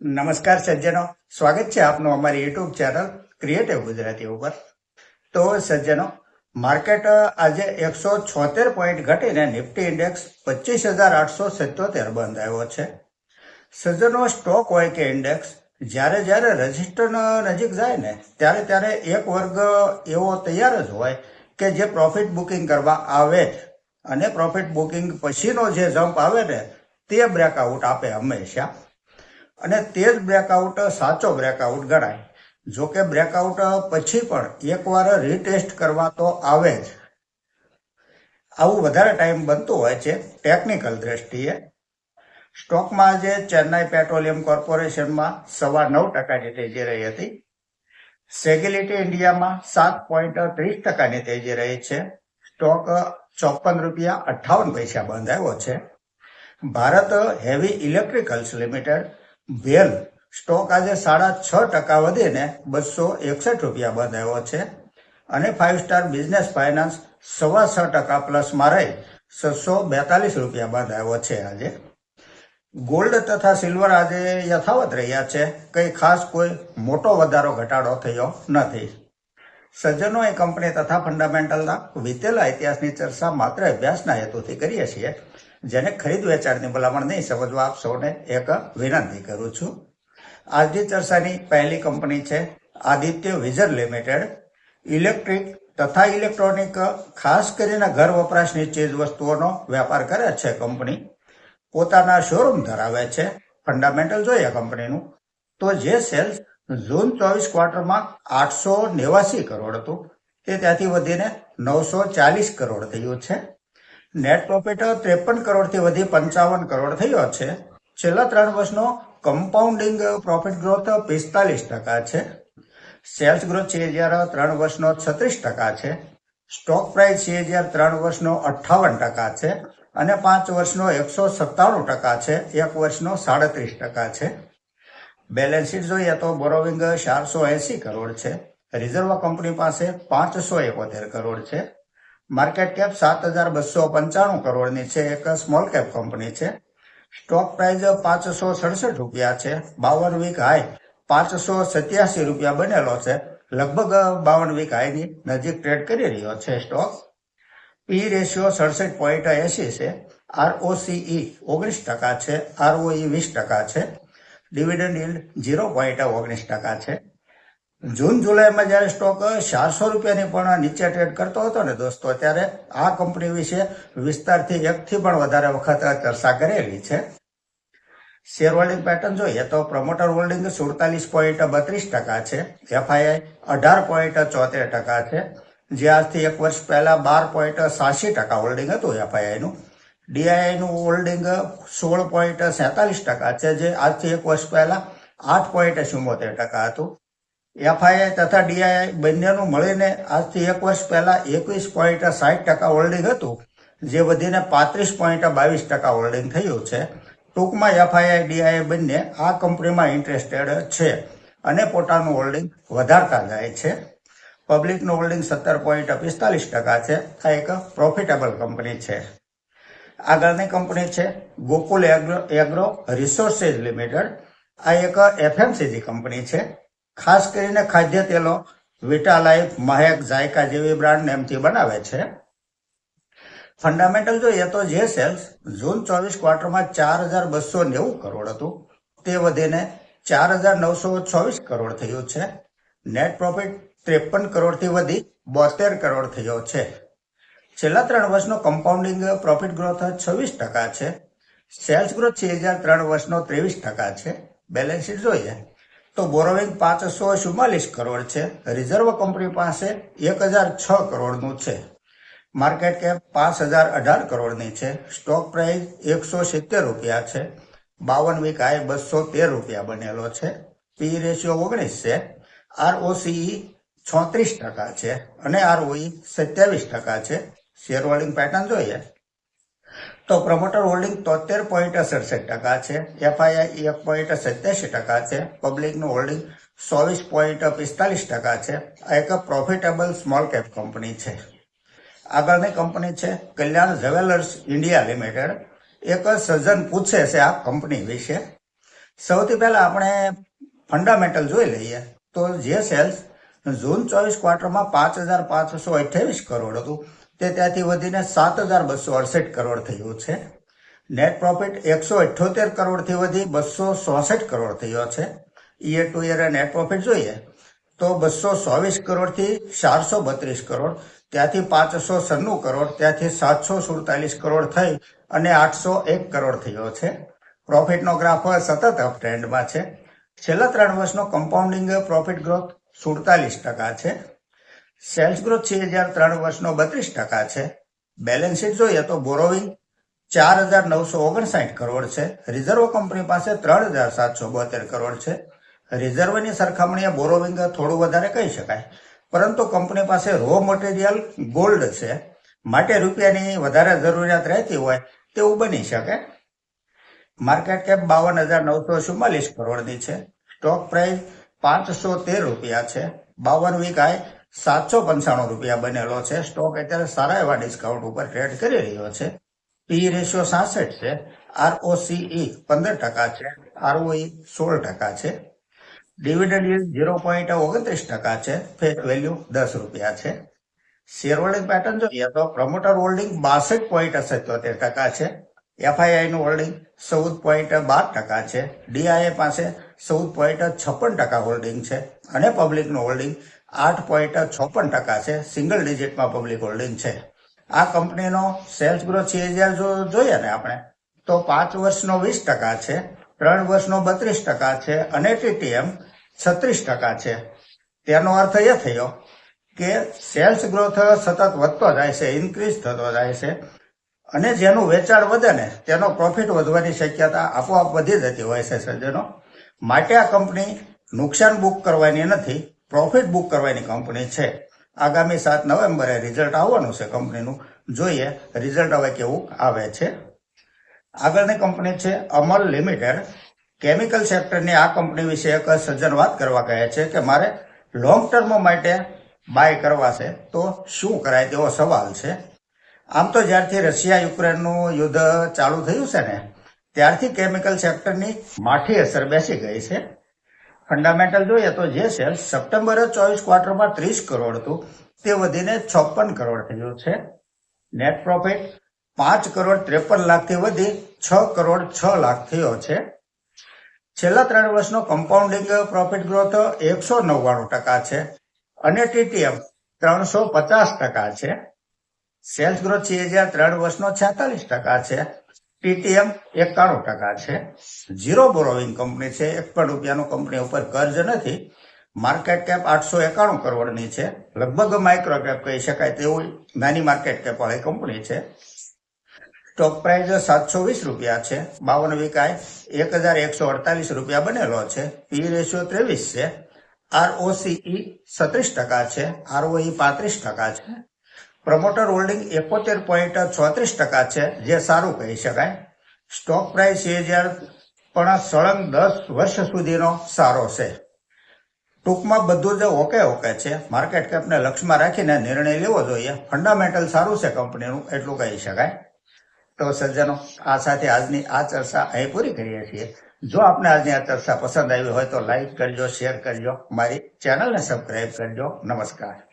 નમસ્કાર સજ્જનો. સ્વાગત છે આપનું અમારી યુટ્યુબ ચેનલ ક્રિએટિવ ગુજરાતી ઉપર. તો સજ્જનો, માર્કેટ આજે એકસો છોતેર પોઈન્ટ ઘટીને નિફ્ટી ઇન્ડેક્સ પચીસ હજાર આઠસો સિત્તોતેર બંધ આવ્યો છે. સજ્જનો સ્ટોક હોય કે ઇન્ડેક્સ જ્યારે જ્યારે રજિસ્ટર નજીક જાય ને, ત્યારે ત્યારે એક વર્ગ એવો તૈયાર જ હોય કે જે પ્રોફિટ બુકિંગ કરવા આવે. જ અને પ્રોફિટ બુકિંગ પછીનો જે જમ્પ આવે ને, તે બ્રેકઆઉટ આપે હંમેશા. અને તે જ બ્રેકઆઉટ સાચો બ્રેકઆઉટ ગણાય. જો કે બ્રેકઆઉટ પછી પણ એકવાર રીટેસ્ટ કરવા તો આવે જ. આવું વધારે ટાઈમ બનતું હોય છે ટેકનિકલ દ્રષ્ટિએ. સ્ટોકમાં આજે ચેન્નાઈ પેટ્રોલિયમ કોર્પોરેશનમાં સવા નવ ટકાની તેજી રહી હતી. સેગ્યુલિટી ઇન્ડિયામાં સાત પોઈન્ટ ત્રીસ ટકાની તેજી રહી છે. સ્ટોક ચોપન રૂપિયા અઠ્ઠાવન પૈસા બંધ આવ્યો છે. Bharat heavy electricals limited well, stock આજે સાડા છ ટકા વધીને બસો એકસઠ રૂપિયા બંધ આવ્યો છે. અને ફાઇવ સ્ટાર બિઝનેસ ફાઇનાન્સ સવા છ ટકા પ્લસમાં રહી છસો બેતાલીસ રૂપિયા બંધ આવ્યો છે આજે. ગોલ્ડ તથા સિલ્વર આજે યથાવત રહ્યા છે. કંઈ ખાસ કોઈ મોટો વધારો, ઘટાડો થયો નથી. સજ્જનો એ કંપની તથા ફંડામેન્ટલના વીતેલા ઇતિહાસની ચર્ચા માત્ર અભ્યાસના હેતુથી કરીએ છીએ. જેને ખરીદ વેચાણની ભલામણ નહીં સમજવા આપ સૌને એક વિનંતી કરું છું. આજની ચર્ચાની પહેલી કંપની છે આદિત્ય વિઝર લિમિટેડ. ઇલેક્ટ્રિક તથા ઇલેક્ટ્રોનિક, ખાસ કરીને ઘર વપરાશની ચીજ વસ્તુઓનો વેપાર કરે છે કંપની. પોતાના શોરૂમ ધરાવે છે. ફંડામેન્ટલ જોઈએ કંપનીનું. તો જે સેલ્સ જૂન ચોવીસ ક્વાર્ટરમાં આઠસો નેવાસી કરોડ હતું. તે ત્યાંથી વધીને નવસો ચાલીસ કરોડ થયું છે. નેટ પ્રોફિટ ત્રેપન કરોડથી વધી પંચાવન કરોડ થયો છે. છેલ્લા ત્રણ વર્ષનો કમ્પાઉન્ડિંગ પ્રોફિટ ગ્રોથ પિસ્તાલીસ ટકા છે. સેલ્સ ગ્રોથ સીએજીઆર ત્રણ વર્ષનો છત્રીસ ટકા છે. સ્ટોક પ્રાઇસ સીએજીઆર ત્રણ વર્ષનો અઠ્ઠાવન ટકા છે અને પાંચ વર્ષનો એકસો સત્તાણું ટકા છે. એક વર્ષનો સાડત્રીસ ટકા છે. બેલેન્સ શીટ જોઈએ તો બોરોવિંગ ચારસો એસી કરોડ છે. રિઝર્વ કંપની પાસે પાંચસો એકોતેર કરોડ છે. માર્કેટ કેપ સાત હજાર બસો પંચાણું કરોડની છે, એક સ્મોલ કેપ કંપની છે. સ્ટોક પ્રાઇસ પાંચસો સડસઠ રૂપિયા છે. બાવન વીક હાઈ પાંચસો સત્યાસી રૂપિયા બનેલો છે. લગભગ બાવન વીક હાઈની નજીક ટ્રેડ કરી રહ્યો છે સ્ટોક. પી રેશિયો સડસઠ પોઈન્ટ એસી છે. આરઓસીઈ ઓગણીસ ટકા છે. આરઓઈ વીસ ટકા છે. ડિવિડન્ડ ઇલ્ડ ઝીરો પોઈન્ટ ઓગણીસ ટકા છે. જૂન જુલાઈમાં જ્યારે સ્ટોક ચારસો રૂપિયાની પણ નીચે ટ્રેડ કરતો હતો ને દોસ્તો, ત્યારે આ કંપની વિશે વિસ્તારથી એકથી પણ વધારે વખત ચર્ચા કરેલી છે. શેર હોલ્ડિંગ પેટર્ન જોઈએ તો પ્રમોટર હોલ્ડિંગ સુડતાલીસ પોઈન્ટ બત્રીસ ટકા છે. એફઆઈઆઈ અઢાર પોઈન્ટ ચોતેર ટકા છે. જે આજથી એક વર્ષ પહેલા બાર પોઈન્ટ સાસી ટકા હોલ્ડિંગ હતું એફઆઈઆઈનું. ડીઆઈઆઈનું હોલ્ડિંગ સોળ પોઈન્ટ સેતાલીસ ટકા છે, જે આજથી એક વર્ષ પહેલા આઠ પોઈન્ટ ચુમ્મોતેર ટકા હતું. એફઆઈઆઈ તથા ડીઆઈઆઈ બંનેનું મળીને આજથી એક વર્ષ પહેલા એકવીસ પોઈન્ટ સાઠ ટકા હોલ્ડિંગ હતું, જે વધીને પાંત્રીસ પોઈન્ટ બાવીસ ટકા હોલ્ડિંગ થયું છે. ટૂંકમાં એફઆઈઆઈ ડીઆઈઆઈ બંને આ કંપનીમાં ઇન્ટરેસ્ટેડ છે અને પોતાનું હોલ્ડિંગ વધારતા જાય છે. પબ્લિકનું હોલ્ડિંગ સત્તર પોઈન્ટ પિસ્તાલીસ ટકા છે. આ એક પ્રોફિટેબલ કંપની છે. આગળની કંપની છે Gokul agro agro resources limited. આ એક એફએમસીજી કંપની છે. ખાસ કરીને ખાદ્ય તેલો વિટાલાઇફ મહેક ઝાયકા જેવી બ્રાન્ડ નેમથી બનાવે છે. ફંડામેન્ટલ જોઈએ તો જે સેલ્સ જૂન ચોવીસ ક્વાર્ટરમાં ચાર હજાર બસો નેવું કરોડ હતું, તે વધીને ચાર હજાર નવસો ચોવીસ કરોડ થયું છે. નેટ પ્રોફિટ ત્રેપન કરોડથી વધી બોતેર કરોડ થયો છે. છેલ્લા ત્રણ વર્ષનો કમ્પાઉન્ડિંગ પ્રોફિટ ગ્રોથ છવ્વીસ ટકા છે. સેલ્સ ગ્રોથ છે હજાર ત્રણ વર્ષનો ત્રેવીસ ટકા છે. બેલેન્સ શીટ જોઈએ. તો બોરોવિંગ પાંચસો ચુમ્માલીસ કરોડ છે. રિઝર્વ કંપની પાસે એક હજાર છ કરોડનું છે. માર્કેટ કેપ પાંચ હજાર અઢાર કરોડની છે. સ્ટોક પ્રાઇસ એકસો સિત્તેર રૂપિયા છે. બાવન વીક આય બસો તેર રૂપિયા બનેલો છે. પી રેશિયો ઓગણીસ છે. આરઓસીઈ છોત્રીસ ટકા છે અને આરઓઈ સત્યાવીસ ટકા છે. શેર પેટર્ન જોઈએ. તો પ્રમોટર હોલ્ડિંગ તોતેર પોઈન્ટ સડસઠ ટકા છે. એફઆઈઆઈ એક પોઈન્ટ સત્યાસી ટકા છે. પબ્લિકનું હોલ્ડિંગ ચોવીસ પોઈન્ટ પિસ્તાલીસ ટકા છે. આ એક પ્રોફિટેબલ સ્મોલ કેપ કંપની છે. આગળની કંપની છે કલ્યાણ જ્વેલર્સ ઇન્ડિયા લિમિટેડ. એક સજ્જન પૂછે છે આ કંપની વિશે. સૌથી પહેલા આપણે ફંડામેન્ટલ જોઈ લઈએ. તો જે સેલ્સ જૂન ચોવીસ ક્વાર્ટરમાં પાંચ હજાર પાંચસો અઠ્યાવીસ કરોડ હતું. તે ત્યાંથી વધીને સાત હજાર બસો અડસઠ કરોડ થયું છે. નેટ પ્રોફિટ એકસો અઠ્યોતેર કરોડથી વધી બસો ચોસઠ કરોડ થયો છે. Year to year net profit જોઈએ તો બસો ચોવીસ કરોડથી ચારસો બત્રીસ કરોડ, ત્યાંથી પાંચસો સન્નું કરોડ, ત્યાંથી સાતસો સુડતાલીસ કરોડ થઈ અને આઠસો એક કરોડ થયો છે. પ્રોફિટનો ગ્રાફ સતત અપ ટ્રેન્ડમાં છે. છેલ્લા ત્રણ વર્ષનો કમ્પાઉન્ડિંગ પ્રોફિટ ગ્રોથ સુડતાલીસ ટકા છે. સેલ્સ ગ્રોથ છે હજાર ત્રણ વર્ષનો બત્રીસ ટકા છે. બેલેન્સ શીટ જોઈએ તો બોરોવિંગ ચાર હજાર નવસો ઓગણસાઠ કરોડ છે. રિઝર્વ કંપની પાસે ત્રણ હજાર સાતસો બોતેર કરોડ છે. રિઝર્વની સરખામણીએ બોરોવિંગ થોડું વધારે કહી શકાય. પરંતુ કંપની પાસે રો મટીરિયલ ગોલ્ડ છે. માટે રૂપિયાની વધારે જરૂરિયાત રહેતી હોય તેવું બની શકે. માર્કેટ કેપ બાવન હજાર નવસો ચુમ્માલીસ કરોડની છે. સ્ટોક પ્રાઇસ પાંચસો તેર રૂપિયા છે. બાવન વીક આય સાતસો પંચાણું રૂપિયા બનેલો છે. સ્ટોક અત્યારે સારા એવા ડિસ્કાઉન્ટ ઉપર ટ્રેડ કરી રહ્યો છે. પી રેશિયો સાસઠ છે. આરઓસીઈ પંદર ટકા છે. આરઓઈ સોળ ટકા છે. ડિવિડન્ડ ઝીરો પોઈન્ટ ઓગણત્રીસ ટકા છે. ફેક વેલ્યુ દસ રૂપિયા છે. શેર હોલ્ડિંગ પેટર્ન જોઈએ તો પ્રમોટર હોલ્ડિંગ બાસઠ પોઈન્ટ સત્યોતેર ટકા છે. એફઆઈઆઈ નું હોલ્ડિંગ ચૌદ પોઈન્ટ બાર ટકા છે. ડીઆઈએ પાસે ચૌદ પોઈન્ટ છપ્પન ટકા હોલ્ડિંગ છે. અને પબ્લિકનું હોલ્ડિંગ આઠ પોઈન્ટ છપ્પન ટકા છે. સિંગલ ડિજિટમાં પબ્લિક હોલ્ડિંગ છે. આ કંપનીનો સેલ્સ ગ્રોથ સીએજીઆર જો જોઈએ ને આપણે, તો પાંચ વર્ષનો વીસ ટકા છે, ત્રણ વર્ષનો બત્રીસ ટકા છે અને ટીટીએમ છત્રીસ ટકા છે. તેનો અર્થ એ થયો કે સેલ્સ ગ્રોથ સતત વધતો જાય છે ઇન્ક્રીઝ થતો જાય છે અને જેનું વેચાણ વધે ને તેનો પ્રોફિટ વધવાની શક્યતા આપોઆપ વધી જતી હોય છે, સજ્જનો. માટે આ કંપની નુકસાન બુક કરવાની નથી. પ્રોફિટ બુક કરવાની કંપની છે. આગામી સાત નવેમ્બરે રિઝલ્ટ આવવાનું છે કંપનીનું જોઈએ રિઝલ્ટ હવે કેવું આવે છે. આગળની કંપની છે અમલ લિમિટેડ. કેમિકલ સેક્ટરની આ કંપની વિશે એક સજ્જન વાત કરવા કહે છે કે મારે લોંગ ટર્મ માટે બાય કરવા છે. તો શું કરાય તેવો સવાલ છે. આમ તો જ્યારથી રશિયા યુક્રેનનું યુદ્ધ ચાલુ થયું છે ને, ત્યારથી કેમિકલ સેક્ટરની માઠી અસર બેસી ગઈ છે. ફંડામેન્ટલ જોઈએ તો જે શેર સપ્ટેમ્બર ચોવીસ ક્વાર્ટરમાં ત્રીસ કરોડ હતું, તે વધીને છપ્પન કરોડ થયું છે. નેટ પ્રોફિટ પાંચ કરોડ ત્રેપન લાખથી વધી છ કરોડ છ લાખ થયો છે. છેલ્લા ત્રણ વર્ષનો કમ્પાઉન્ડિંગ પ્રોફિટ ગ્રોથ એકસો નવ્વાણું ટકા છે અને ટીટીએમ ત્રણસો પચાસ ટકા છે. સેલ્સ ગ્રોથ છે હજાર ત્રણ વર્ષનો છેતાલીસ ટકા છે. ટીટીએમ એકાણું ટકા છે. ઝીરો બોરોવિંગ કંપની છે. એક પણ રૂપિયાનું કંપની ઉપર કર્જ નથી. માર્કેટ કેપ આઠસો એકાણું કરોડની છે. લગભગ માઇક્રો કેપ કહી શકાય તેવું નાની માર્કેટ કેપ વાળી કંપની છે. સ્ટોક પ્રાઇસ સાતસો વીસ રૂપિયા છે. બાવન વિકાય. એક હજાર એકસો અડતાલીસ રૂપિયા બનેલો છે. પી રેશિયો ત્રેવીસ છે. આરઓસીઈ સત્રીસ ટકા છે. આરઓઈ પાંત્રીસ ટકા છે. પ્રમોટર હોલ્ડિંગ એકોતેર પોઈન્ટ ચોત્રીસ ટકા છે, જે સારું કહી શકાય. સ્ટોક પ્રાઇસ એ હજાર પણ સળંગ દસ વર્ષ સુધીનો સારો છે. ટૂંકમાં બધું જ ઓકે ઓકે છે. માર્કેટ કેપને લક્ષ્યમાં રાખીને નિર્ણય લેવો જોઈએ. ફંડામેન્ટલ સારું છે કંપનીનું એટલું કહી શકાય. તો સજ્જનો, આ સાથે આજની આ ચર્ચા અહીં પૂરી કરીએ છીએ. જો આપને આજની આ ચર્ચા પસંદ આવી હોય તો લાઈક કરજો શેર કરજો. મારી ચેનલને સબસ્ક્રાઈબ કરજો. નમસ્કાર.